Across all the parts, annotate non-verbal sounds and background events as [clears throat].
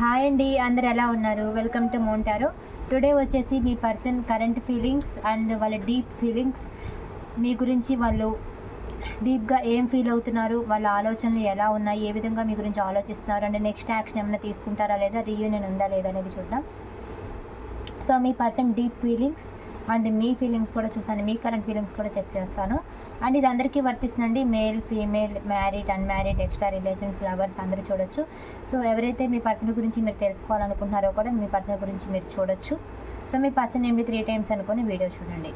Hi అండి అందరు ఎలా ఉన్నారు? వెల్కమ్ టు మోంటారో టుడే వచ్చేసి మీ పర్సన్ కరెంట్ ఫీలింగ్స్ అండ్ వాళ్ళ డీప్ ఫీలింగ్స్ మీ గురించి వాళ్ళు డీప్గా ఏం ఫీల్ అవుతున్నారు? వాళ్ళ ఆలోచనలు ఎలా ఉన్నాయి? ఏ విధంగా మీ గురించి ఆలోచిస్తున్నారు? అండ్ నెక్స్ట్ యాక్షన్ ఏమైనా తీసుకుంటారా లేదా? రీయూనియన్ ఉందా లేదా అనేది చూద్దాం. సో మీ పర్సన్ డీప్ ఫీలింగ్స్ అండ్ మీ ఫీలింగ్స్ కూడా చూసాను. మీ కరెంట్ ఫీలింగ్స్ కూడా చెక్ చేస్తాను. అండ్ ఇది అందరికీ వర్తిస్తుందండి. Male female married unmarried extra relations lovers అందరూ చూడొచ్చు. సో ఎవరైతే మీ పర్సన్ గురించి మీరు తెలుసుకోవాలనుకుంటున్నారో కూడా మీ పర్సన్ గురించి మీరు చూడొచ్చు. సో మీ పర్సన్ ఏంటి త్రీ టైమ్స్ అనుకొని వీడియో చూడండి.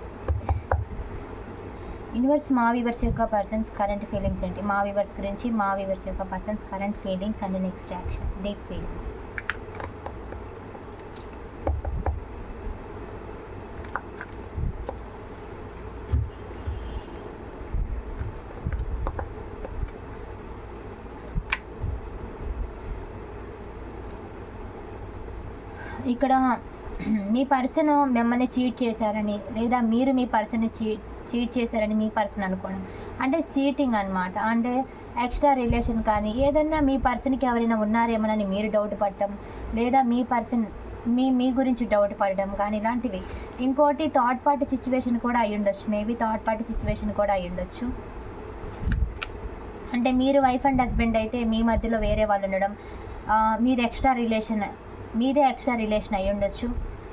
యూనివర్స్ మా వివర్స్ యొక్క పర్సన్స్ కరెంట్ ఫీలింగ్స్ ఏంటి? మా వివర్స్ గురించి మా వివర్స్ యొక్క persons current feelings and next action deep feelings ఇక్కడ మీ పర్సన్ మిమ్మల్ని చీట్ చేశారని లేదా మీరు మీ పర్సన్ చీట్ చీట్ చేశారని మీ పర్సన్ అనుకోవడం. అంటే చీటింగ్ అనమాట అంటే ఎక్స్ట్రా రిలేషన్ కానీ ఏదైనా మీ పర్సన్కి ఎవరైనా ఉన్నారేమోనని మీరు డౌట్ పడటం లేదా మీ పర్సన్ మీ మీ గురించి డౌట్ పడడం కానీ ఇలాంటివి. ఇంకోటి థర్డ్ పార్టీ సిచ్యువేషన్ కూడా అయి ఉండొచ్చు. మేబీ థర్డ్ పార్టీ సిచ్యువేషన్ కూడా అయి ఉండొచ్చు. అంటే మీరు వైఫ్ అండ్ హస్బెండ్ అయితే మీ మధ్యలో వేరే వాళ్ళు ఉండడం మీరు మీది ఎక్స్ట్రా రిలేషన్ మీదే ఎక్స్ట్రా రిలేషన్ అయి ఉండొచ్చు.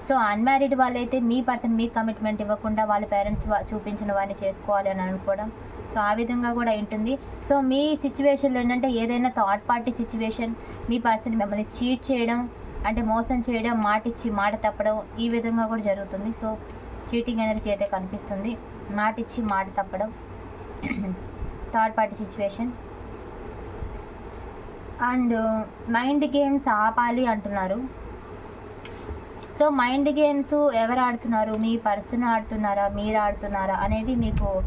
సో అన్మ్యారీడ్ వాళ్ళైతే మీ పర్సన్ మీ కమిట్మెంట్ ఇవ్వకుండా వాళ్ళ పేరెంట్స్ చూపించిన వారిని చేసుకోవాలి అని అనుకోవడం. సో ఆ విధంగా కూడా ఉంటుంది. సో మీ సిచ్యువేషన్లో ఏంటంటే ఏదైనా థర్డ్ పార్టీ సిచ్యువేషన్ మీ పర్సన్ మిమ్మల్ని చీట్ చేయడం అంటే మోసం చేయడం మాట ఇచ్చి మాట తప్పడం ఈ విధంగా కూడా జరుగుతుంది. సో చీటింగ్ ఎనర్జీ అయితే కనిపిస్తుంది. మాట ఇచ్చి మాట తప్పడం third party situation and mind games ఆపాలి అంటున్నారు. సో మైండ్ గేమ్స్ ఎవరు ఆడుతున్నారు? మీ పర్సన్ ఆడుతున్నారా? మీరు ఆడుతున్నారా? అనేది మీకు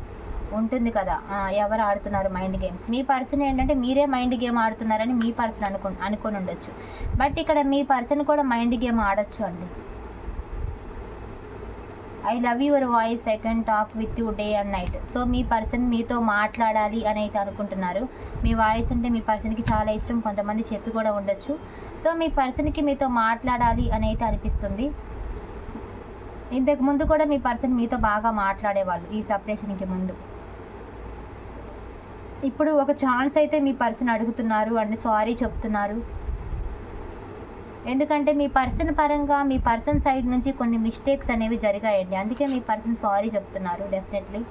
ఉంటుంది కదా. ఎవరు ఆడుతున్నారు మైండ్ గేమ్స్? మీ పర్సన్ ఏంటంటే మీరే మైండ్ గేమ్ ఆడుతున్నారని మీ పర్సన్ అనుకో అనుకొని ఉండొచ్చు. బట్ ఇక్కడ మీ పర్సన్ కూడా మైండ్ గేమ్ ఆడొచ్చు అండి. I love your voice I can talk with you day and night so me person మీతో మాట్లాడాలి అని అయితే అనుకుంటున్నారు. మీ వాయిస్ అంటే మీ పర్సన్కి చాలా ఇష్టం కొంతమంది చెప్పి కూడా ఉండొచ్చు. సో మీ పర్సన్కి మీతో మాట్లాడాలి అని అయితే అనిపిస్తుంది. ఇంతకు ముందు కూడా మీ పర్సన్ మీతో బాగా మాట్లాడేవాళ్ళు ఈ సపరేషన్కి ముందు. ఇప్పుడు ఒక ఛాన్స్ అయితే మీ పర్సన్ అడుగుతున్నారు అండ్ సారీ చెప్తున్నారు. ఎందుకంటే మీ పర్సన్ పరంగా మీ పర్సన్ సైడ్ నుంచి కొన్ని మిస్టేక్స్ అనేవి జరిగాయండి. అందుకే మీ పర్సన్ సారీ చెప్తున్నారు డెఫినెట్లీ.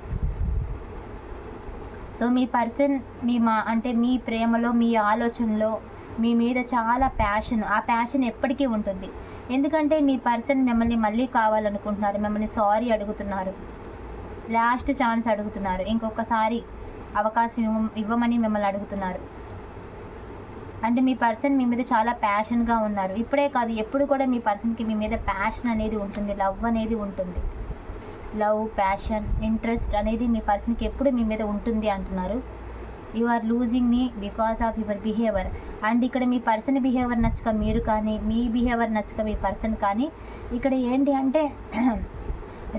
సో మీ పర్సన్ మీ మా అంటే మీ ప్రేమలో మీ ఆలోచనలో మీ మీద చాలా ప్యాషన్ ఆ ప్యాషన్ ఎప్పటికీ ఉంటుంది. ఎందుకంటే మీ పర్సన్ మిమ్మల్ని మళ్ళీ కావాలనుకుంటున్నారు మిమ్మల్ని సారీ అడుగుతున్నారు. లాస్ట్ ఛాన్స్ అడుగుతున్నారు. ఇంకొకసారి అవకాశం ఇవ్వమని మిమ్మల్ని అడుగుతున్నారు. అంటే మీ పర్సన్ మీ మీద చాలా ప్యాషన్గా ఉన్నారు. ఇప్పుడే కాదు ఎప్పుడు కూడా మీ పర్సన్కి మీ మీద ప్యాషన్ అనేది ఉంటుంది. లవ్ అనేది ఉంటుంది. లవ్ ప్యాషన్ ఇంట్రెస్ట్ అనేది మీ పర్సన్కి ఎప్పుడు మీ మీద ఉంటుంది అంటున్నారు. You are losing me because of your behaviour and ఇక్కడ మీ పర్సన్ బిహేవియర్ నచ్చక మీరు కానీ మీ బిహేవియర్ నచ్చక మీ పర్సన్ కానీ ఇక్కడ ఏంటి అంటే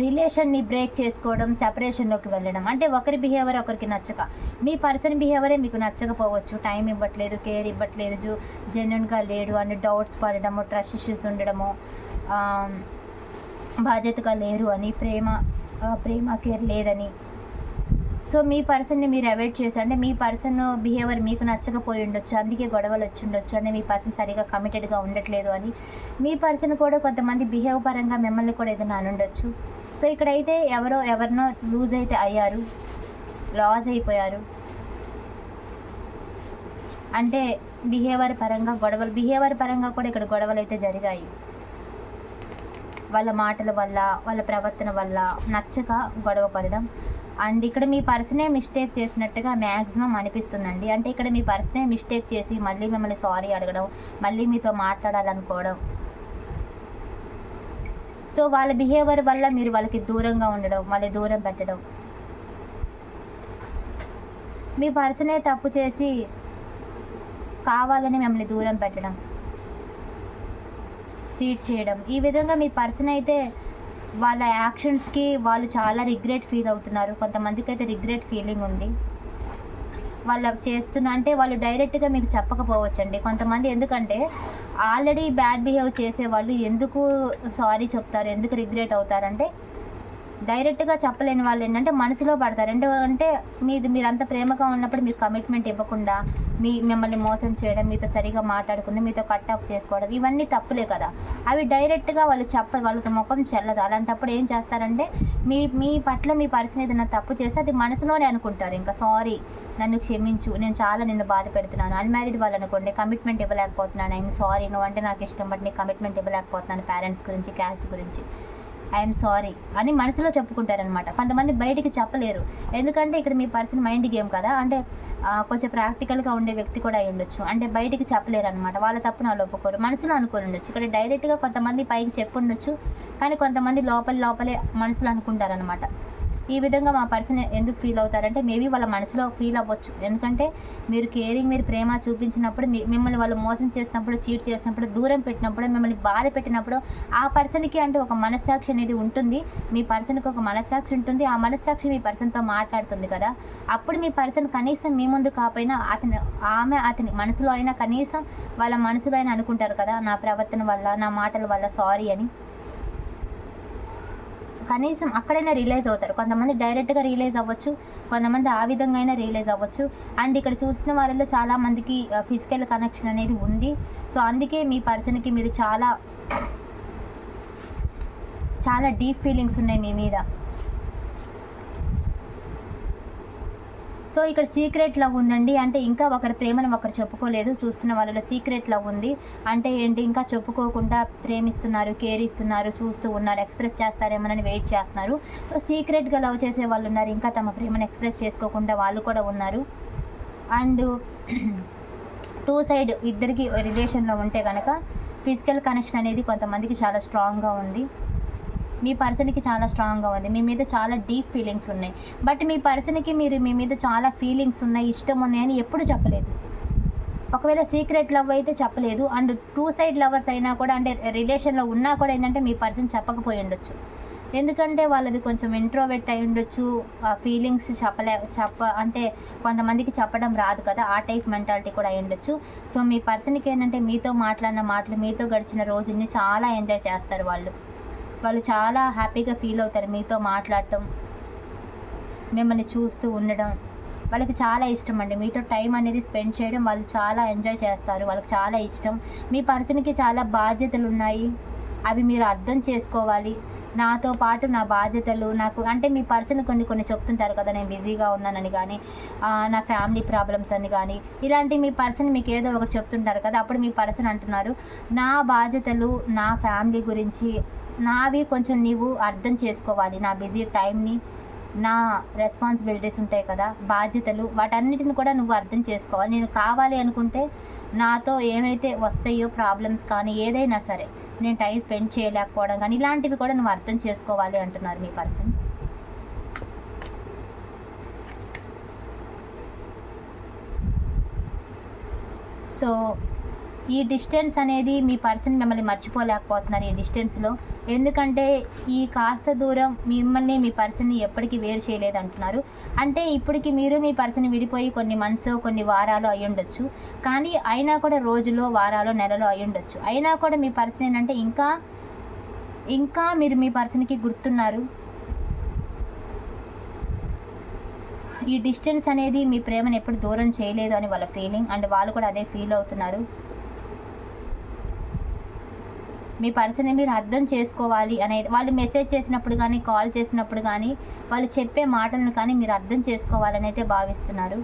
రిలేషన్ని బ్రేక్ చేసుకోవడం సెపరేషన్లోకి వెళ్ళడం. అంటే ఒకరి బిహేవియర్ ఒకరికి నచ్చక. మీ పర్సన్ బిహేవియరే మీకు నచ్చకపోవచ్చు. టైం ఇవ్వట్లేదు కేర్ ఇవ్వట్లేదు జు జెన్యున్గా లేడు అని డౌట్స్ పడడము ట్రస్ట్ ఇష్యూస్ ఉండడము బాధ్యతగా లేరు అని ప్రేమ ప్రేమ కేర్ లేదని. సో మీ పర్సన్ని మీరు అవాయిడ్ చేసి అంటే మీ పర్సన్ బిహేవియర్ మీకు నచ్చకపోయి ఉండొచ్చు అందుకే గొడవలు వచ్చి ఉండొచ్చు అంటే మీ పర్సన్ సరిగా కమిటెడ్గా ఉండట్లేదు అని. మీ పర్సన్ కూడా కొంతమంది బిహేవ్ పరంగా మిమ్మల్ని కూడా ఏదైనా అనుండొచ్చు. సో ఇక్కడైతే ఎవరో ఎవరినో లూజ్ అయితే అయ్యారు లాస్ అయిపోయారు. అంటే బిహేవియర్ పరంగా గొడవలు బిహేవియర్ పరంగా కూడా ఇక్కడ గొడవలు అయితే జరిగాయి. వాళ్ళ మాటల వల్ల వాళ్ళ ప్రవర్తన వల్ల నచ్చక గొడవ పడడం. అండ్ ఇక్కడ మీ పర్సనే మిస్టేక్ చేసినట్టుగా మ్యాక్సిమం అనిపిస్తుందండి. అంటే ఇక్కడ మీ పర్సనే మిస్టేక్ చేసి మళ్ళీ మిమ్మల్ని సారీ అడగడం మళ్ళీ మీతో మాట్లాడాలనుకోవడం. సో వాళ్ళ బిహేవియర్ వల్ల మీరు వాళ్ళకి దూరంగా ఉండడం మళ్ళీ దూరం పెట్టడం. మీ పర్సనే తప్పు చేసి కావాలని మిమ్మల్ని దూరం పెట్టడం. చీట్ చేయడం. ఈ విధంగా మీ పర్సన్ అయితే వాళ్ళ యాక్షన్స్కి వాళ్ళు చాలా రిగ్రెట్ ఫీల్ అవుతున్నారు. కొంతమందికి అయితే రిగ్రెట్ ఫీలింగ్ ఉంది. వాళ్ళు చేస్తున్న అంటే వాళ్ళు డైరెక్ట్గా మీకు చెప్పకపోవచ్చండి. కొంతమంది ఎందుకంటే ఆల్రెడీ బ్యాడ్ బిహేవ్ చేసే వాళ్ళు ఎందుకు సారీ చెప్తారు ఎందుకు రిగ్రెట్ అవుతారంటే డైరెక్ట్గా చెప్పలేని వాళ్ళు ఏంటంటే మనసులో పడతారు. ఎందుకంటే అంటే మీది మీరు అంత ప్రేమగా ఉన్నప్పుడు మీకు కమిట్మెంట్ ఇవ్వకుండా మీ మిమ్మల్ని మోసం చేయడం మీతో సరిగా మాట్లాడకుండా మీతో కట్ ఆఫ్ చేసుకోవడం ఇవన్నీ తప్పులే కదా. అవి డైరెక్ట్గా వాళ్ళు చెప్ప వాళ్ళకి ముఖం చెల్లదు. అలాంటప్పుడు ఏం చేస్తారంటే మీ మీ పట్ల మీ పరిస్థితి ఏదైనా తప్పు చేస్తే అది మనసులోనే అనుకుంటారు. ఇంకా సారీ నన్ను క్షమించు నేను చాలా నిన్ను బాధ పెడుతున్నాను. అన్మ్యారీడ్ వాళ్ళు అనుకోండి కమిట్మెంట్ ఇవ్వలేకపోతున్నాను. ఐఎమ్ సారీ నువ్వు అంటే నాకు ఇష్టం బట్ నీకు కమిట్మెంట్ ఇవ్వలేకపోతున్నాను పేరెంట్స్ గురించి క్యాస్ట్ గురించి. ఐఎమ్ సారీ అని మనసులో చెప్పుకుంటారనమాట కొంతమంది బయటికి చెప్పలేరు. ఎందుకంటే ఇక్కడ మీ పర్సన్ మైండ్ గేమ్ కదా. అంటే కొంచెం ప్రాక్టికల్గా ఉండే వ్యక్తి కూడా అయి ఉండొచ్చు. అంటే బయటికి చెప్పలేరు అనమాట వాళ్ళ తప్పు నా ఒప్పుకోరు. మనసులో అనుకుని ఉండొచ్చు. ఇక్కడ డైరెక్ట్గా కొంతమంది పైకి చెప్పుండొచ్చు. కానీ కొంతమంది లోపల లోపలే మనసులో అనుకుంటారనమాట ఈ విధంగా మా పర్సన్ ఎందుకు ఫీల్ అవుతారంటే మేబీ వాళ్ళ మనసులో ఫీల్ అవ్వచ్చు. ఎందుకంటే మీరు కేరింగ్ మీరు ప్రేమ చూపించినప్పుడు మిమ్మల్ని వాళ్ళు మోసం చేసినప్పుడు చీట్ చేసినప్పుడు దూరం పెట్టినప్పుడు మిమ్మల్ని బాధ పెట్టినప్పుడు ఆ పర్సన్కి అంటే ఒక మనస్సాక్షి అనేది ఉంటుంది. మీ పర్సన్కి ఒక మనస్సాక్షి ఉంటుంది. ఆ మనస్సాక్షి మీ పర్సన్తో మాట్లాడుతుంది కదా. అప్పుడు మీ పర్సన్ కనీసం మీ ముందు కాకపోయినా అతని ఆమె అతని మనసులో అయినా కనీసం వాళ్ళ మనసులో అయినా అనుకుంటారు కదా నా ప్రవర్తన వల్ల నా మాటల వల్ల సారీ అని. కనీసం అక్కడైనా రియలైజ్ అవుతారు. కొంతమంది డైరెక్ట్గా రియలైజ్ అవ్వచ్చు కొంతమంది ఆ విధంగా అయినా రియలైజ్ అవ్వచ్చు. అండ్ ఇక్కడ చూసిన వాళ్ళలో చాలా మందికి ఫిజికల్ కనెక్షన్ అనేది ఉంది. సో అందుకే మీ పర్సన్కి మీరు చాలా చాలా డీప్ ఫీలింగ్స్ ఉన్నాయి మీ మీద. సో ఇక్కడ సీక్రెట్ లవ్ ఉందండి. అంటే ఇంకా ఒకరి ప్రేమను ఒకరు చెప్పుకోలేదు. చూస్తున్న వాళ్ళలో సీక్రెట్ లవ్ ఉంది. అంటే ఏంటి? ఇంకా చెప్పుకోకుండా ప్రేమిస్తున్నారు కేర్ ఇస్తున్నారు చూస్తూ ఉన్నారు ఎక్స్ప్రెస్ చేస్తారేమోనని వెయిట్ చేస్తున్నారు. సో సీక్రెట్గా లవ్ చేసే వాళ్ళు ఉన్నారు. ఇంకా తమ ప్రేమను ఎక్స్ప్రెస్ చేసుకోకుండా వాళ్ళు కూడా ఉన్నారు. అండ్ [clears throat] టూ సైడ్ ఇద్దరికి రిలేషన్లో ఉంటే కనుక ఫిజికల్ కనెక్షన్ అనేది కొంతమందికి చాలా స్ట్రాంగ్గా ఉంది. మీ పర్సన్కి చాలా స్ట్రాంగ్గా ఉంది. మీ మీద చాలా డీప్ ఫీలింగ్స్ ఉన్నాయి. బట్ మీ పర్సన్కి మీరు మీ మీద చాలా ఫీలింగ్స్ ఉన్నాయి ఇష్టం ఉన్నాయని ఎప్పుడు చెప్పలేదు. ఒకవేళ సీక్రెట్ లవ్ అయితే చెప్పలేదు. అండ్ టూ సైడ్ లవర్స్ అయినా కూడా అంటే రిలేషన్లో ఉన్నా కూడా ఏంటంటే మీ పర్సన్ చెప్పకపోయి ఉండొచ్చు. ఎందుకంటే వాళ్ళది కొంచెం ఇంట్రోవెట్ అయి ఉండొచ్చు. ఆ ఫీలింగ్స్ చెప్పలే చెప్ప అంటే కొంతమందికి చెప్పడం రాదు కదా. ఆ టైప్ మెంటాలిటీ కూడా అయి ఉండొచ్చు. సో మీ పర్సన్కి ఏంటంటే మీతో మాట్లాడిన మాటలు మీతో గడిచిన రోజుని చాలా ఎంజాయ్ చేస్తారు వాళ్ళు. వాళ్ళు చాలా హ్యాపీగా ఫీల్ అవుతారు మీతో మాట్లాడటం మిమ్మల్ని చూస్తూ ఉండడం. వాళ్ళకి చాలా ఇష్టం అండి. మీతో టైం అనేది స్పెండ్ చేయడం వాళ్ళు చాలా ఎంజాయ్ చేస్తారు. వాళ్ళకి చాలా ఇష్టం. మీ పర్సన్కి చాలా బాధ్యతలు ఉన్నాయి. అవి మీరు అర్థం చేసుకోవాలి. నాతో పాటు నా బాధ్యతలు నాకు అంటే మీ పర్సన్ కొన్ని కొన్ని చెప్తుంటారు కదా నేను బిజీగా ఉన్నానని కానీ నా ఫ్యామిలీ ప్రాబ్లమ్స్ అని కానీ ఇలాంటి మీ పర్సన్ మీకు ఏదో ఒకటి చెప్తుంటారు కదా అప్పుడు మీ పర్సన్ అంటున్నారు నా బాధ్యతలు నా ఫ్యామిలీ గురించి నావి కొంచెం నీవు అర్థం చేసుకోవాలి. నా బిజీ టైంని నా రెస్పాన్సిబిలిటీస్ ఉంటాయి కదా బాధ్యతలు వాటన్నిటిని కూడా నువ్వు అర్థం చేసుకోవాలి. నేను కావాలి అనుకుంటే నాతో ఏమైతే వస్తాయో ప్రాబ్లమ్స్ కానీ ఏదైనా సరే నేను టైం స్పెండ్ చేయలేకపోవడం కానీ ఇలాంటివి కూడా నువ్వు అర్థం చేసుకోవాలి అంటున్నారు మీ పర్సన్. సో ఈ డిస్టెన్స్ అనేది మీ పర్సన్ మిమ్మల్ని మర్చిపోలేకపోతున్నారు ఈ డిస్టెన్స్లో. ఎందుకంటే ఈ కాస్త దూరం మిమ్మల్ని మీ పర్సన్ని ఎప్పటికీ వేరు చేయలేదు అంటున్నారు అంటే ఇప్పటికి మీరు మీ పర్సన్ విడిపోయి కొన్ని మంత్స్ కొన్ని వారాలు అయి ఉండొచ్చు కానీ అయినా కూడా రోజులో వారాలు నెలలో అయి ఉండొచ్చు అయినా కూడా మీ పర్సన్ ఏంటంటే ఇంకా ఇంకా మీరు మీ పర్సన్కి గుర్తున్నారు. ఈ డిస్టెన్స్ అనేది మీ ప్రేమను ఎప్పుడు దూరం చేయలేదు అని వాళ్ళ ఫీలింగ్ అండ్ వాళ్ళు కూడా అదే ఫీల్ అవుతున్నారు. మీ పర్సన్ని మీరు అర్థం చేసుకోవాలి అనేది వాళ్ళు మెసేజ్ చేసినప్పుడు కానీ కాల్ చేసినప్పుడు కానీ వాళ్ళు చెప్పే మాటలను కానీ మీరు అర్థం చేసుకోవాలని అయితే భావిస్తున్నారు.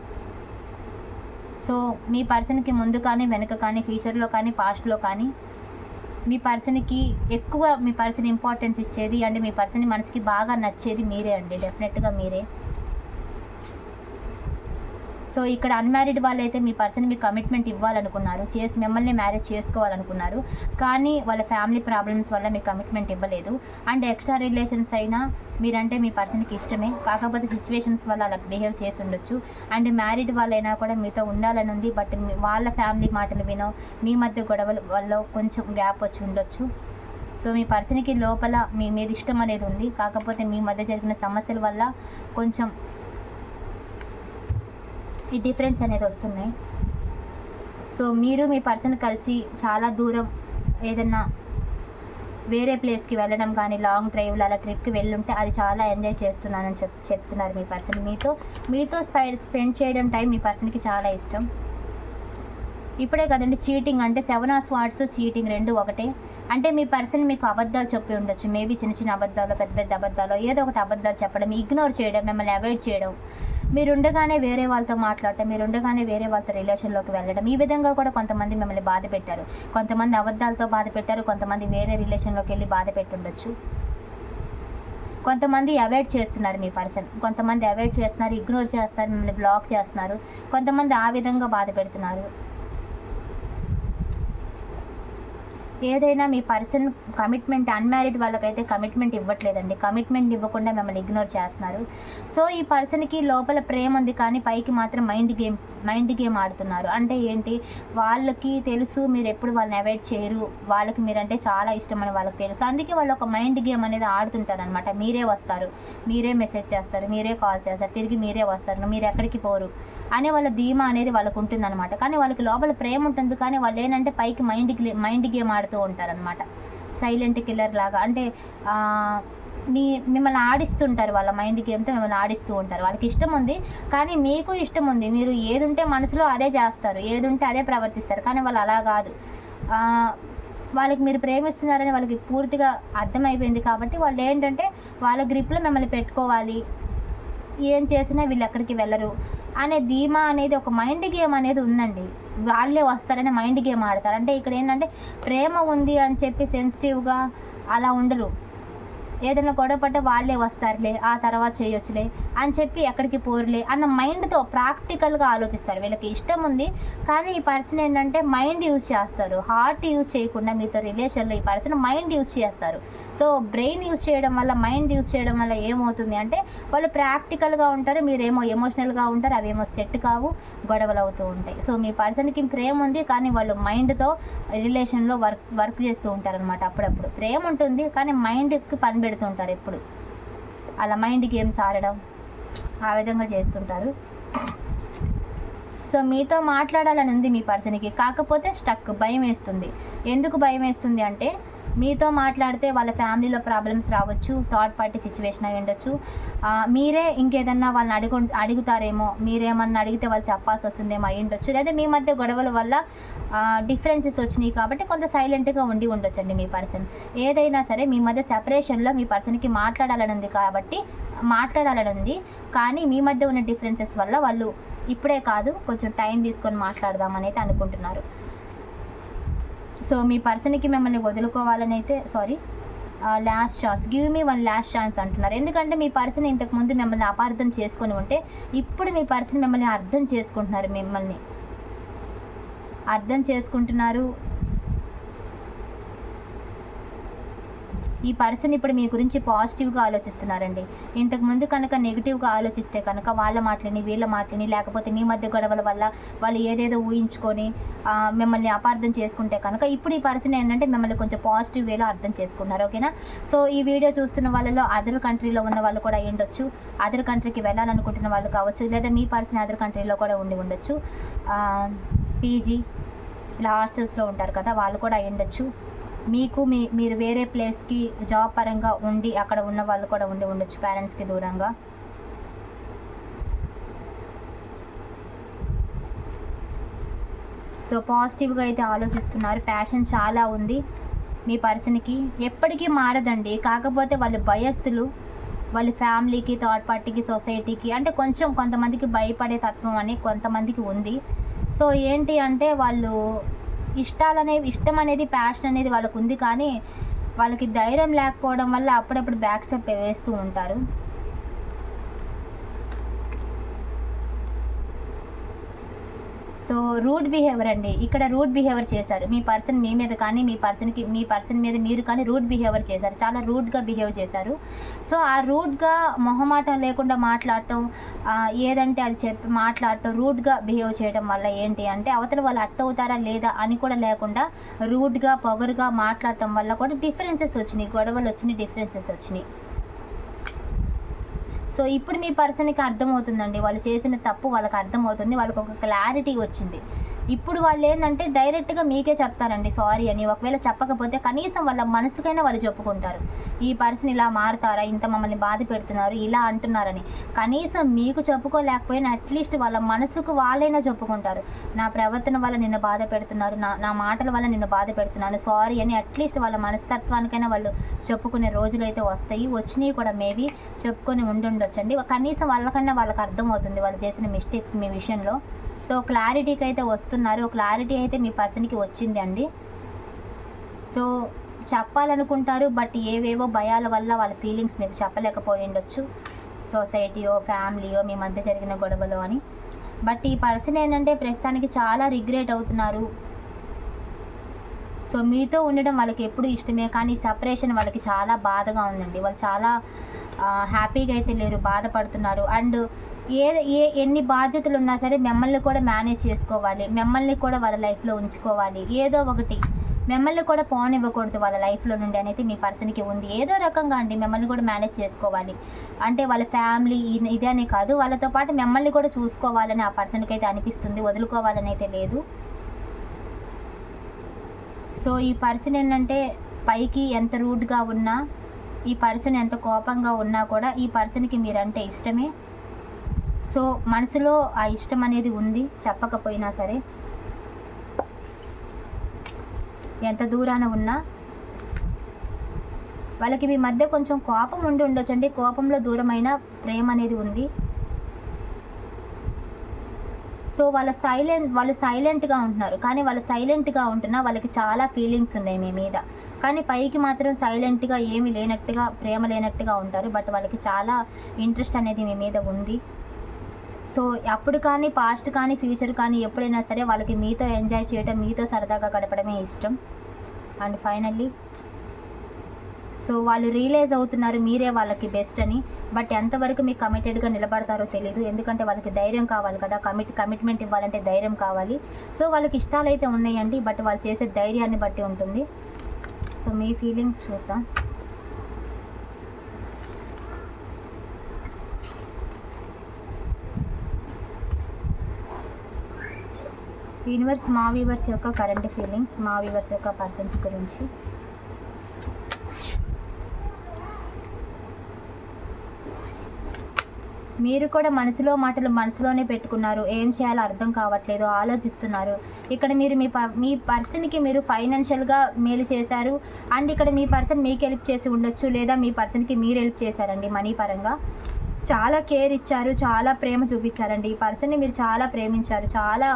సో మీ పర్సన్కి ముందు కానీ వెనుక కానీ ఫ్యూచర్లో కానీ పాస్ట్లో కానీ మీ పర్సన్కి ఎక్కువ మీ పర్సన్ ఇంపార్టెన్స్ ఇచ్చేది అండ్ మీ పర్సన్ మనసుకి బాగా నచ్చేది మీరే అండి. డెఫినెట్గా మీరే. సో ఇక్కడ అన్మ్యారీడ్ వాళ్ళైతే మీ పర్సన్ మీకు కమిట్మెంట్ ఇవ్వాలనుకున్నారు. చేసి మిమ్మల్ని మ్యారేజ్ చేసుకోవాలనుకున్నారు. కానీ వాళ్ళ ఫ్యామిలీ ప్రాబ్లమ్స్ వల్ల మీకు కమిట్మెంట్ ఇవ్వలేదు. అండ్ ఎక్స్ట్రా రిలేషన్స్ అయినా మీరంటే మీ పర్సన్కి ఇష్టమే. కాకపోతే సిచ్యువేషన్స్ వల్ల అలా బిహేవ్ చేసి ఉండొచ్చు. అండ్ మ్యారీడ్ వాళ్ళైనా కూడా మీతో ఉండాలని ఉంది. బట్ మీ- వాళ్ళ ఫ్యామిలీ మాటలు వినో మీ మధ్య గొడవల వల్ల కొంచెం గ్యాప్ వచ్చి ఉండొచ్చు. సో మీ పర్సన్కి లోపల మీ మీద ఇష్టం అనేది ఉంది. కాకపోతే మీ మధ్య జరిగిన సమస్యల వల్ల కొంచెం ఈ డిఫరెన్స్ అనేది వస్తున్నాయి. సో మీరు మీ పర్సన్ కలిసి చాలా దూరం ఏదన్నా వేరే ప్లేస్కి వెళ్ళడం కానీ లాంగ్ డ్రైవ్లు అలా ట్రిప్కి వెళ్ళుంటే అది చాలా ఎంజాయ్ చేస్తున్నానని చెప్ చెప్తున్నారు మీ పర్సన్. మీతో మీతో స్పై స్పెండ్ చేయడం టైం మీ పర్సన్కి చాలా ఇష్టం. ఇప్పుడే కదండి చీటింగ్ అంటే సెవెన్ ఆఫ్ స్వాట్స్ చీటింగ్ రెండు ఒకటే. అంటే మీ పర్సన్ మీకు అబద్ధాలు చెప్పి ఉండొచ్చు. మేబీ చిన్న చిన్న అబద్ధాలు పెద్ద పెద్ద అబద్ధాలు ఏదో ఒకటి అబద్ధాలు చెప్పడం ఇగ్నోర్ చేయడం మిమ్మల్ని అవాయిడ్ చేయడం. మీరు ఉండగానే వేరే వాళ్ళతో మాట్లాడటం మీరు ఉండగానే వేరే వాళ్ళతో రిలేషన్లోకి వెళ్ళడం. ఈ విధంగా కూడా కొంతమంది మిమ్మల్ని బాధ పెట్టారు. కొంతమంది అబద్ధాలతో బాధ పెట్టారు. కొంతమంది వేరే రిలేషన్లోకి వెళ్ళి బాధ పెట్టుండొచ్చు. కొంతమంది అవాయిడ్ చేస్తున్నారు మీ పర్సన్ కొంతమంది అవాయిడ్ చేస్తున్నారు ఇగ్నోర్ చేస్తారు మిమ్మల్ని బ్లాక్ చేస్తున్నారు. కొంతమంది ఆ విధంగా బాధ పెడుతున్నారు. ఏదైనా మీ పర్సన్ కమిట్మెంట్ అన్మ్యారీడ్ వాళ్ళకైతే కమిట్మెంట్ ఇవ్వట్లేదండి. కమిట్మెంట్ ఇవ్వకుండా మిమ్మల్ని ఇగ్నోర్ చేస్తున్నారు. సో ఈ పర్సన్కి లోపల ప్రేమ ఉంది కానీ పైకి మాత్రం మైండ్ గేమ్ మైండ్ గేమ్ ఆడుతున్నారు. అంటే ఏంటి? వాళ్ళకి తెలుసు మీరు ఎప్పుడు వాళ్ళని అవాయిడ్ చేయరు. వాళ్ళకి మీరంటే చాలా ఇష్టం అని వాళ్ళకి తెలుసు. అందుకే వాళ్ళు ఒక మైండ్ గేమ్ అనేది ఆడుతుంటారు అనమాట మీరే వస్తారు. మీరే మెసేజ్ చేస్తారు. మీరే కాల్ చేస్తారు. తిరిగి మీరే వస్తారు. మీరు ఎక్కడికి పోరు. అనే వాళ్ళ ధీమా అనేది వాళ్ళకు ఉంటుందన్నమాట. కానీ వాళ్ళకి లోపల ప్రేమ ఉంటుంది. కానీ వాళ్ళు ఏంటంటే పైకి మైండ్ మైండ్ గేమ్ ఆడుతూ ఉంటారనమాట సైలెంట్ కిల్లర్ లాగా. అంటే మీ మిమ్మల్ని ఆడిస్తుంటారు వాళ్ళ మైండ్ గేమ్తో మిమ్మల్ని ఆడిస్తూ ఉంటారు. వాళ్ళకి ఇష్టం ఉంది. కానీ మీకు ఇష్టం ఉంది. మీరు ఏది ఉంటే మనసులో అదే చేస్తారు. ఏది ఉంటే అదే ప్రవర్తిస్తారు. కానీ వాళ్ళు అలా కాదు. వాళ్ళకి మీరు ప్రేమిస్తున్నారని వాళ్ళకి పూర్తిగా అర్థమైపోయింది కాబట్టి వాళ్ళు ఏంటంటే వాళ్ళ గ్రిప్లో మిమ్మల్ని పెట్టుకోవాలి. ఏం చేసినా వీళ్ళు ఎక్కడికి వెళ్ళరు. అనే ధీమా అనేది ఒక మైండ్ గేమ్ అనేది ఉందండి. వాళ్ళే వస్తారనే మైండ్ గేమ్ ఆడతారు. అంటే ఇక్కడ ఏంటంటే ప్రేమ ఉంది అని చెప్పి సెన్సిటివ్గా అలా ఉండరు. ఏదైనా గొడవ పడ్డ వాళ్ళే వస్తారులే ఆ తర్వాత చేయొచ్చులే అని చెప్పి ఎక్కడికి పోరులే అన్న మైండ్తో ప్రాక్టికల్గా ఆలోచిస్తారు. వీళ్ళకి ఇష్టం ఉంది కానీ ఈ పర్సన్ ఏంటంటే మైండ్ యూజ్ చేస్తారు. హార్ట్ యూజ్ చేయకుండా మీతో రిలేషన్లో ఈ పర్సన్ మైండ్ యూజ్ చేస్తారు. సో బ్రెయిన్ యూజ్ చేయడం వల్ల మైండ్ యూజ్ చేయడం వల్ల ఏమవుతుంది అంటే వాళ్ళు ప్రాక్టికల్గా ఉంటారు మీరేమో ఎమోషనల్గా ఉంటారు అవేమో సెట్ కావు గొడవలు అవుతూ ఉంటాయి. సో మీ పర్సన్కి ప్రేమ ఉంది కానీ వాళ్ళు మైండ్తో రిలేషన్లో వర్క్ వర్క్ చేస్తూ ఉంటారు అనమాట అప్పుడప్పుడు. ప్రేమ ఉంటుంది కానీ మైండ్కి పని పెడుతుంటారు ఎప్పుడు. అలా మైండ్ గేమ్స్ ఆడడం ఆ విధంగా చేస్తుంటారు. సో మీతో మాట్లాడాలని ఉంది మీ పర్సన్కి. కాకపోతే స్టక్ భయం వేస్తుంది. ఎందుకు భయం వేస్తుంది అంటే మీతో మాట్లాడితే వాళ్ళ ఫ్యామిలీలో ప్రాబ్లమ్స్ రావచ్చు థర్డ్ పార్టీ సిచ్యువేషన్ అయి ఉండొచ్చు. మీరే ఇంకేదన్నా వాళ్ళని అడుగు అడుగుతారేమో మీరేమన్నా అడిగితే వాళ్ళు చెప్పాల్సి వస్తుందేమో అయి ఉండొచ్చు. లేదా మీ మధ్య గొడవల వల్ల డిఫరెన్సెస్ వచ్చినాయి కాబట్టి కొంత సైలెంట్గా ఉండి ఉండొచ్చండి మీ పర్సన్. ఏదైనా సరే మీ మధ్య సెపరేషన్లో మీ పర్సన్కి మాట్లాడాలని ఉంది కాబట్టి మాట్లాడాలని ఉంది. కానీ మీ మధ్య ఉన్న డిఫరెన్సెస్ వల్ల వాళ్ళు ఇప్పుడే కాదు కొంచెం టైం తీసుకొని మాట్లాడదామని అయితే అనుకుంటున్నారు. సో మీ పర్సన్కి మిమ్మల్ని వదులుకోవాలని అయితే sorry last chance give me one last chance అంటున్నారు. ఎందుకంటే మీ పర్సన్ ఇంతకు ముందు మిమ్మల్ని అపార్థం చేసుకొని ఉంటే ఇప్పుడు మీ పర్సన్ మిమ్మల్ని అర్థం చేసుకుంటున్నారు మిమ్మల్ని. అర్థం చేసుకుంటున్నారు ఈ పర్సన్ ఇప్పుడు మీ గురించి పాజిటివ్గా ఆలోచిస్తున్నారండి. ఇంతకు ముందు కనుక నెగిటివ్గా ఆలోచిస్తే కనుక వాళ్ళ మాటలని వీళ్ళ మాటలని లేకపోతే మీ మధ్య గొడవల వల్ల వాళ్ళు ఏదేదో ఊహించుకొని మిమ్మల్ని అపార్థం చేసుకుంటే కనుక ఇప్పుడు ఈ పర్సన్ ఏంటంటే మిమ్మల్ని కొంచెం పాజిటివ్ వేలో అర్థం చేసుకున్నారు ఓకేనా? సో ఈ వీడియో చూస్తున్న వాళ్ళలో అదర్ కంట్రీలో ఉన్న వాళ్ళు కూడా ఉండొచ్చు. అదర్ కంట్రీకి వెళ్ళాలనుకుంటున్న వాళ్ళు కావచ్చు లేదా మీ పర్సన్ అదర్ కంట్రీలో కూడా ఉండి ఉండొచ్చు. పీజీ ఇలా హాస్టల్స్లో ఉంటారు కదా వాళ్ళు కూడా అయ్యుండొచ్చు ఉండొచ్చు. మీకు మీ మీరు వేరే ప్లేస్కి జాబ్ పరంగా ఉండి అక్కడ ఉన్న వాళ్ళు కూడా ఉండి ఉండొచ్చు పేరెంట్స్కి దూరంగా? సో పాజిటివ్గా అయితే ఆలోచిస్తున్నారు. ప్యాషన్ చాలా ఉంది మీ పర్సన్కి ఎప్పటికీ మారదండి. కాకపోతే వాళ్ళు భయస్థులు వాళ్ళ ఫ్యామిలీకి థర్డ్ పార్టీకి సొసైటీకి అంటే కొంచెం కొంతమందికి భయపడే తత్వం అని కొంతమందికి ఉంది. సో ఏంటి అంటే వాళ్ళు ఇష్టాలు అనేవి ఇష్టం అనేది ప్యాషన్ అనేది వాళ్ళకు ఉంది కానీ వాళ్ళకి ధైర్యం లేకపోవడం వల్ల అప్పుడప్పుడు బ్యాక్ స్టెప్ వేస్తూ ఉంటారు. సో రూడ్ బిహేవియర్ అండి. ఇక్కడ రూడ్ బిహేవియర్ చేశారు. మీ పర్సన్ మీ మీద కానీ మీ పర్సన్కి మీ పర్సన్ మీద మీరు కానీ రూడ్ బిహేవియర్ చేశారు. చాలా రూడ్గా బిహేవ్ చేశారు. సో ఆ రూడ్గా మొహమాటం లేకుండా మాట్లాడటం ఏదంటే అది చెప్పి మాట్లాడటం రూడ్గా బిహేవ్ చేయడం వల్ల ఏంటి అంటే అవతల వాళ్ళు అట్ట అవుతారా లేదా అని కూడా లేకుండా రూడ్గా పొగరుగా మాట్లాడటం వల్ల కూడా డిఫరెన్సెస్ వచ్చినాయి. గొడవలు వచ్చినాయి డిఫరెన్సెస్ వచ్చినాయి. సో ఇప్పుడు మీ పర్సన్కి అర్థమవుతుందండి. వాళ్ళు చేసిన తప్పు వాళ్ళకి అర్థమవుతుంది. వాళ్ళకి ఒక క్లారిటీ వచ్చింది. ఇప్పుడు వాళ్ళు ఏంటంటే డైరెక్ట్గా మీకే చెప్తారండి సారీ అని. ఒకవేళ చెప్పకపోతే కనీసం వాళ్ళ మనసుకైనా వాళ్ళు చెప్పుకుంటారు. ఈ పర్సన్ ఇలా మారుతారా? ఇంత మమ్మల్ని బాధ పెడుతున్నారు ఇలా అంటున్నారని. కనీసం మీకు చెప్పుకోలేకపోయినా అట్లీస్ట్ వాళ్ళ మనసుకు వాళ్ళైనా చెప్పుకుంటారు. నా ప్రవర్తన వల్ల నిన్ను బాధ పెడుతున్నారు నా నా మాటల వల్ల నిన్ను బాధ పెడుతున్నాను సారీ అని అట్లీస్ట్ వాళ్ళ మనస్తత్వానికైనా వాళ్ళు చెప్పుకునే రోజులు అయితే వస్తాయి. వచ్చినాయి కూడా మేబీ చెప్పుకొని ఉండుండొచ్చండి. కనీసం వాళ్ళకన్నా వాళ్ళకి అర్థమవుతుంది వాళ్ళు చేసిన మిస్టేక్స్ మీ విషయంలో. సో క్లారిటీకి అయితే వస్తున్నారు క్లారిటీ అయితే మీ పర్సన్కి వచ్చింది అండి. సో చెప్పాలనుకుంటారు బట్ ఏవేవో భయాల వల్ల వాళ్ళ ఫీలింగ్స్ మీకు చెప్పలేకపోయి ఉండొచ్చు సొసైటీయో ఫ్యామిలీయో మీ మధ్య జరిగిన గొడవలో అని. బట్ ఈ పర్సన్ ఏంటంటే ప్రస్తుతానికి చాలా రిగ్రెట్ అవుతున్నారు. సో మీతో ఉండడం వాళ్ళకి ఎప్పుడు ఇష్టమే కానీ సపరేషన్ వాళ్ళకి చాలా బాధగా ఉందండి. వాళ్ళు చాలా హ్యాపీగా అయితే లేరు బాధపడుతున్నారు. అండ్ ఏ ఏ ఎన్ని బాధ్యతలు ఉన్నా సరే మిమ్మల్ని కూడా మేనేజ్ చేసుకోవాలి. మిమ్మల్ని కూడా వాళ్ళ లైఫ్లో ఉంచుకోవాలి. ఏదో ఒకటి. మిమ్మల్ని కూడా పోనివ్వకూడదు వాళ్ళ లైఫ్లో నుండి అనేది మీ పర్సన్కి ఉంది. ఏదో రకంగా అండి మిమ్మల్ని కూడా మేనేజ్ చేసుకోవాలి. అంటే వాళ్ళ ఫ్యామిలీ ఇదే అని కాదు. వాళ్ళతో పాటు మిమ్మల్ని కూడా చూసుకోవాలని ఆ పర్సన్కి అయితే అనిపిస్తుంది. వదులుకోవాలని అయితే లేదు. సో ఈ పర్సన్ ఏంటంటే పైకి ఎంత రూడ్గా ఉన్నా ఈ పర్సన్ ఎంత కోపంగా ఉన్నా కూడా ఈ పర్సన్కి మీరంటే ఇష్టమే. సో మనసులో ఆ ఇష్టం అనేది ఉంది చెప్పకపోయినా సరే. ఎంత దూరాన ఉన్నా వాళ్ళకి మీ మధ్య కొంచెం కోపం ఉండి ఉండొచ్చండి. కోపంలో దూరమైన ప్రేమ అనేది ఉంది. సో వాళ్ళ సైలెంట్ వాళ్ళు సైలెంట్గా ఉంటున్నారు. కానీ వాళ్ళు సైలెంట్గా ఉంటున్నా వాళ్ళకి చాలా ఫీలింగ్స్ ఉన్నాయి మీ మీద. కానీ పైకి మాత్రం సైలెంట్గా ఏమి లేనట్టుగా ప్రేమ లేనట్టుగా ఉంటారు. బట్ వాళ్ళకి చాలా ఇంట్రెస్ట్ అనేది మీ మీద ఉంది. సో అప్పుడు కానీ పాస్ట్ కానీ ఫ్యూచర్ కానీ ఎప్పుడైనా సరే వాళ్ళకి మీతో ఎంజాయ్ చేయటం మీతో సరదాగా గడపడమే ఇష్టం. అండ్ ఫైనల్లీ సో వాళ్ళు రియలైజ్ అవుతున్నారు మీరే వాళ్ళకి బెస్ట్ అని. బట్ ఎంతవరకు మీకు కమిటెడ్గా నిలబడతారో తెలియదు ఎందుకంటే వాళ్ళకి ధైర్యం కావాలి కదా. కమిట్ కమిట్మెంట్ ఇవ్వాలంటే ధైర్యం కావాలి. సో వాళ్ళకి ఇష్టాలు అయితే ఉన్నాయండి. బట్ వాళ్ళు చేసే ధైర్యాన్ని బట్టి ఉంటుంది. సో మీ ఫీలింగ్స్ చూద్దాం. యూనివర్స్ మా వీవర్స్ యొక్క కరెంట్ ఫీలింగ్స్ మా వీవర్స్ యొక్క పర్సన్స్ గురించి. మీరు కూడా మనసులో మాటలు మనసులోనే పెట్టుకున్నారు. ఏం చేయాలో అర్థం కావట్లేదు. ఆలోచిస్తున్నారు. ఇక్కడ మీరు మీ ప మీ పర్సన్కి మీరు ఫైనాన్షియల్గా మేలు చేశారు. అండ్ ఇక్కడ మీ పర్సన్ మీకు హెల్ప్ చేసి ఉండొచ్చు. లేదా మీ పర్సన్కి మీరు హెల్ప్ చేశారండి మనీ పరంగా. చాలా కేర్ ఇచ్చారు చాలా ప్రేమ చూపించారండి. ఈ పర్సన్ని మీరు చాలా ప్రేమించారు చాలా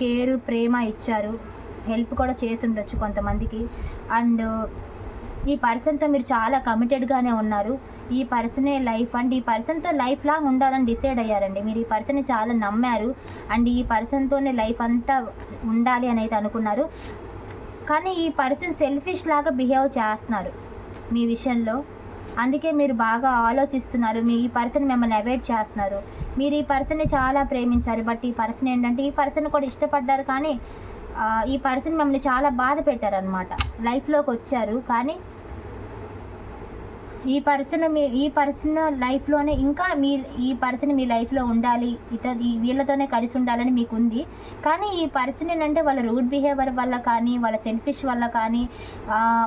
కేర్ ప్రేమ ఇచ్చారు. హెల్ప్ కూడా చేసి ఉండొచ్చు కొంతమందికి. అండ్ ఈ పర్సన్తో మీరు చాలా కమిటెడ్గానే ఉన్నారు. ఈ పర్సనే లైఫ్ అండ్ ఈ పర్సన్తో లైఫ్ లాంగ్ ఉండాలని డిసైడ్ అయ్యారండి. మీరు ఈ పర్సన్ని చాలా నమ్మారు. అండ్ ఈ పర్సన్తోనే లైఫ్ అంతా ఉండాలి అని అయితే అనుకున్నారు. కానీ ఈ పర్సన్ సెల్ఫిష్ లాగా బిహేవ్ చేస్తున్నారు మీ విషయంలో. అందుకే మీరు బాగా ఆలోచిస్తున్నారు. మీ ఈ పర్సన్ మిమ్మల్ని అవాయిడ్ చేస్తున్నారు. మీరు ఈ పర్సన్ని చాలా ప్రేమించారు. బట్ ఈ పర్సన్ ఏంటంటే ఈ పర్సన్ కూడా ఇష్టపడ్డారు కానీ ఈ పర్సన్ మిమ్మల్ని చాలా బాధ పెట్టారనమాట లైఫ్లోకి వచ్చారు. కానీ ఈ పర్సన్ మీ ఈ పర్సన్ లైఫ్లోనే ఇంకా మీ ఈ పర్సన్ మీ లైఫ్లో ఉండాలి ఇత ఈ వీళ్ళతోనే కలిసి ఉండాలని మీకు ఉంది కానీ ఈ పర్సన్ ఏంటంటే వాళ్ళ రూడ్ బిహేవియర్ వల్ల కానీ వాళ్ళ సెల్ఫిష్ వల్ల కానీ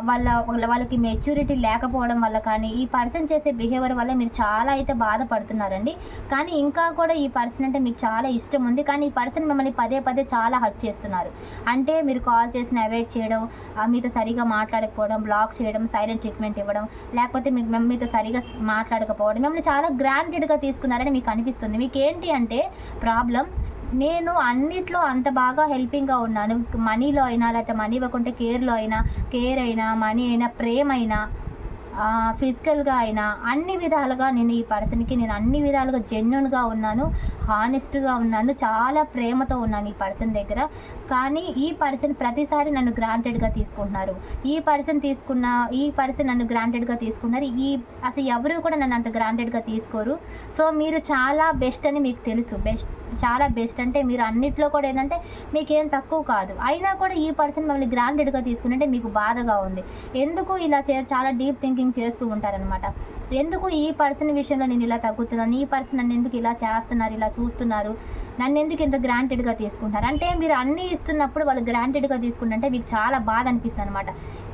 వాళ్ళ వాళ్ళ- వాళ్ళకి మెచ్యూరిటీ లేకపోవడం వల్ల కానీ ఈ పర్సన్ చేసే బిహేవియర్ వల్ల మీరు చాలా అయితే బాధపడుతున్నారండి. కానీ ఇంకా కూడా ఈ పర్సన్ అంటే మీకు చాలా ఇష్టం ఉంది. కానీ ఈ పర్సన్ మిమ్మల్ని పదే పదే చాలా హర్ట్ చేస్తున్నారు. అంటే మీరు కాల్ చేసిన అవాయిడ్ చేయడం ఆ, మీతో సరిగా మాట్లాడకపోవడం బ్లాక్ చేయడం సైలెంట్ ట్రీట్మెంట్ ఇవ్వడం లేకపోతే మీ మేము మీతో సరిగా మాట్లాడకపోవడం. మిమ్మల్ని చాలా గ్రాంటెడ్గా తీసుకున్నారని మీకు అనిపిస్తుంది. మీకు ఏంటి అంటే ప్రాబ్లం నేను అన్నిట్లో అంత బాగా హెల్పింగ్గా ఉన్నాను. మనీలో అయినా లేకపోతే మనీ ఇవ్వకుంటే కేర్లో అయినా కేర్ అయినా మనీ అయినా ప్రేమ అయినా ఫిజికల్గా అయినా అన్ని విధాలుగా నేను ఈ పర్సన్కి నేను అన్ని విధాలుగా జెన్యున్గా ఉన్నాను హానెస్ట్గా ఉన్నాను చాలా ప్రేమతో ఉన్నాను ఈ పర్సన్ దగ్గర. కానీ ఈ పర్సన్ ప్రతిసారి నన్ను గ్రాంటెడ్గా తీసుకుంటున్నారు. ఈ పర్సన్ తీసుకున్న ఈ పర్సన్ నన్ను గ్రాంటెడ్గా తీసుకున్నారు. ఈ అసలు ఎవరు కూడా నన్ను అంత గ్రాంటెడ్గా తీసుకోరు. సో మీరు చాలా బెస్ట్ అని మీకు తెలుసు. బెస్ట్ చాలా బెస్ట్ అంటే మీరు అన్నిట్లో కూడా ఏంటంటే మీకేం తక్కువ కాదు. అయినా కూడా ఈ పర్సన్ మమ్మల్ని గ్రాంటెడ్గా తీసుకుంటే మీకు బాధగా ఉంది. ఎందుకు ఇలా చే చాలా డీప్ థింకింగ్ చేస్తూ ఉంటారనమాట ఎందుకు ఈ పర్సన్ విషయంలో నేను ఇలా తగ్గుతున్నాను? ఈ పర్సన్ నన్ను ఎందుకు ఇలా చేస్తున్నారు? ఇలా చూస్తున్నారు? నన్ను ఎందుకు ఇంత గ్రాంటెడ్గా తీసుకుంటారు? అంటే మీరు అన్నీ ఇస్తున్నప్పుడు వాళ్ళు గ్రాంటెడ్గా తీసుకుంటుంటే మీకు చాలా బాధ అనిపిస్తుంది అనమాట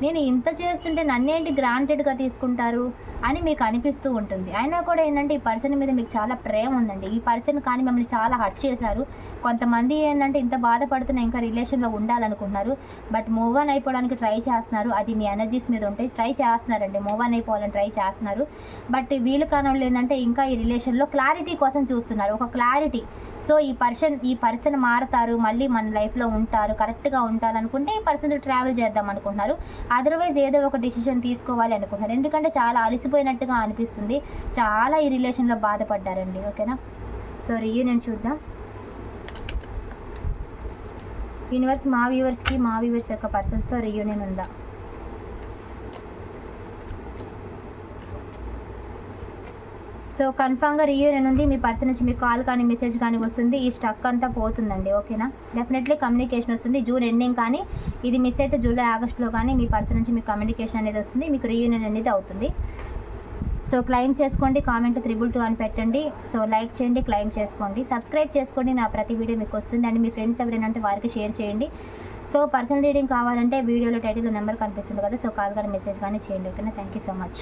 నేను ఇంత చేస్తుంటే నన్నేంటి గ్రాంటెడ్గా తీసుకుంటారు? అని మీకు అనిపిస్తూ ఉంటుంది. అయినా కూడా ఏంటంటే ఈ పర్సన్ మీద మీకు చాలా ప్రేమ ఉందండి. ఈ పర్సన్ కానీ మిమ్మల్ని చాలా హర్ట్ చేశారు. కొంతమంది ఏంటంటే ఇంత బాధపడుతున్న ఇంకా రిలేషన్లో ఉండాలనుకుంటున్నారు. బట్ మూవ్ ఆన్ అయిపోవడానికి ట్రై చేస్తున్నారు. అది మీ ఎనర్జీస్ మీద ఉంటే ట్రై చేస్తున్నారండి. మూవ్ ఆన్ అయిపోవాలని ట్రై చేస్తున్నారు. బట్ వీళ్ళు కాని వాళ్ళు ఏంటంటే ఇంకా ఈ రిలేషన్లో క్లారిటీ కోసం చూస్తున్నారు. ఒక క్లారిటీ. సో ఈ పర్సన్ ఈ పర్సన్ మారుతారు మళ్ళీ మన లైఫ్లో ఉంటారు కరెక్ట్గా ఉంటారు అనుకుంటే ఈ పర్సన్ ట్రావెల్ చేద్దాం అనుకుంటున్నారు. అదర్వైజ్ ఏదో ఒక డిసిషన్ తీసుకోవాలి అనుకుంటున్నారు. ఎందుకంటే చాలా అలసిపోయినట్టుగా అనిపిస్తుంది. చాలా ఈ రిలేషన్లో బాధపడ్డారండి ఓకేనా? సో రీయూనియన్ చూద్దాం. యూనివర్స్ మా వ్యూవర్స్కి మా వ్యూవర్స్ యొక్క పర్సన్స్తో రీయూనియన్ ఉందా? సో కన్ఫామ్గా రీయూనియన్ ఉంది మీ పర్సన్ నుంచి మీకు కాల్ కానీ మెసేజ్ కానీ వస్తుంది ఈ స్టక్ అంతా పోతుందండి ఓకేనా? డెఫినెట్లీ కమ్యూనికేషన్ వస్తుంది జూన్ ఎండింగ్ కానీ ఇది మిస్ అయితే జూలై ఆగస్ట్లో కానీ మీ పర్సన్ నుంచి మీకు కమ్యూనికేషన్ అనేది వస్తుంది మీకు రీయూనియన్ అనేది అవుతుంది. సో క్లైమ్ చేసుకోండి కామెంట్ త్రిబుల్ టూ అని పెట్టండి సో లైక్ చేయండి క్లైమ్ చేసుకోండి. సబ్స్క్రైబ్ చేసుకోండి నా ప్రతి వీడియో మీకు వస్తుంది అండ్ మీ ఫ్రెండ్స్ ఎవరైనా ఉంటే వారికి షేర్ చేయండి. సో పర్సనల్ రీడింగ్ కావాలంటే వీడియోలో టైటిల్ నెంబర్ కనిపిస్తుంది కదా సో కాల్ కానీ మెసేజ్ కానీ చేయండి ఓకేనా? Thank you so much